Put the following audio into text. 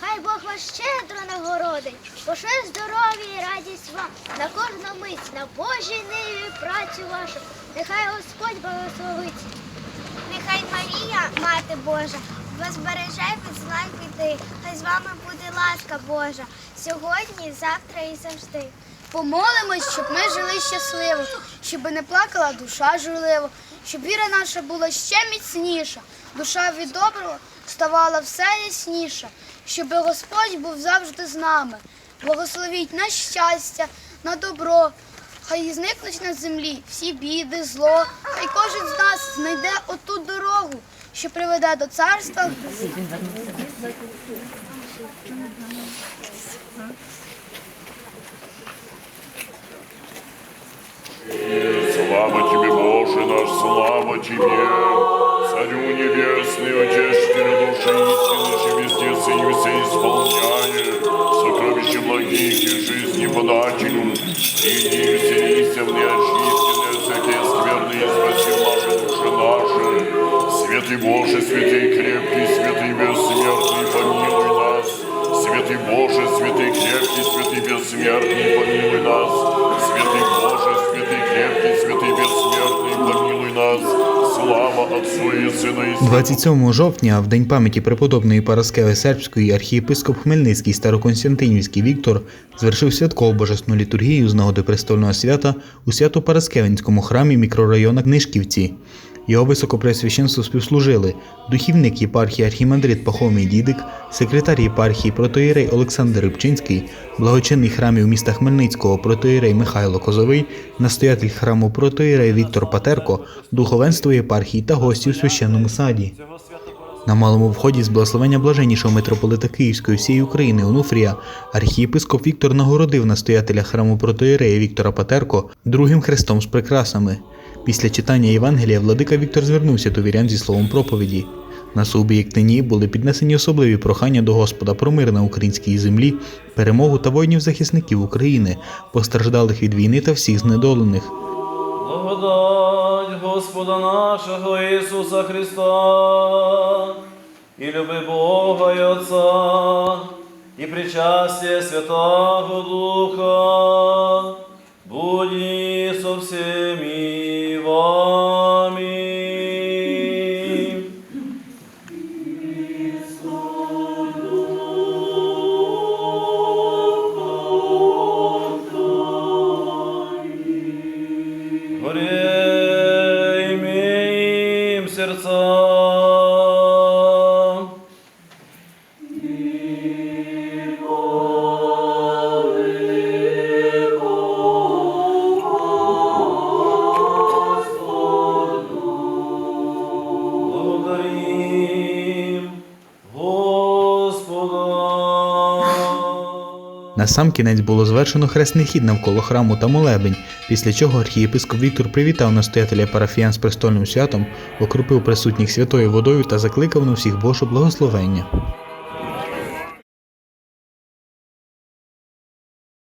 Хай Бог вас щедро нагородить, пошує здоров'я і радість вам на кожну мить, на Божій ниві працю вашу. Нехай Господь благословить. Нехай Марія, Мати Божа, вас береже від зла й біди. Хай з вами буде ласка Божа сьогодні, завтра і завжди. Помолимось, щоб ми жили щасливо, щоб не плакала душа журливо, щоб віра наша була ще міцніша, душа від доброго ставала все ясніша, щоб Господь був завжди з нами. Благословіть на щастя, на добро. Хай зникнуть на землі всі біди, зло, хай кожен з нас знайде оту дорогу, що приведе до царства. Слава тебе, Боже наш, слава тебе, Царю Небесный, Утешителю души истины, везде Сию все исполняет, сокровище благих и жизни подателю, иди вселися в неочистенные всякие скверны, и спаси наши души наши. Святый Боже, святый крепкий, святый 27 жовтня, в день пам'яті преподобної Параскеви Сербської, архієпископ Хмельницький Староконстантинівський Віктор звершив святкову божесну літургію з нагоди престольного свята у Свято-Параскевинському храмі мікрорайона Книжківці. Його високопресвященству співслужили духівник єпархії архімандрит Пахомій Дідик, секретар єпархії протоїрей Олександр Рибчинський, благочинний храмів міста Хмельницького протоїрей Михайло Козовий, настоятель храму протоїрей Віктор Патерко, духовенство єпархії та гості у священному саді. На малому вході з благословення блаженнішого митрополита Київської всієї України Онуфрія архієпископ Віктор нагородив настоятеля храму протоєрея Віктора Патерко другим хрестом з прикрасами. Після читання Євангелія владика Віктор звернувся до вірян зі словом проповіді. На суб'єктині були піднесені особливі прохання до Господа про мир на українській землі, перемогу та воїнів-захисників України, постраждалих від війни та всіх знедолених. Благодать Господа нашого Ісуса Христа, і люби Бога і Отця, і причастя Святого Духа, На сам кінець було звершено хресний хід навколо храму та молебень, після чого архієпископ Віктор привітав настоятеля парафіян з престольним святом, окропив присутніх святою водою та закликав на всіх Божу благословення.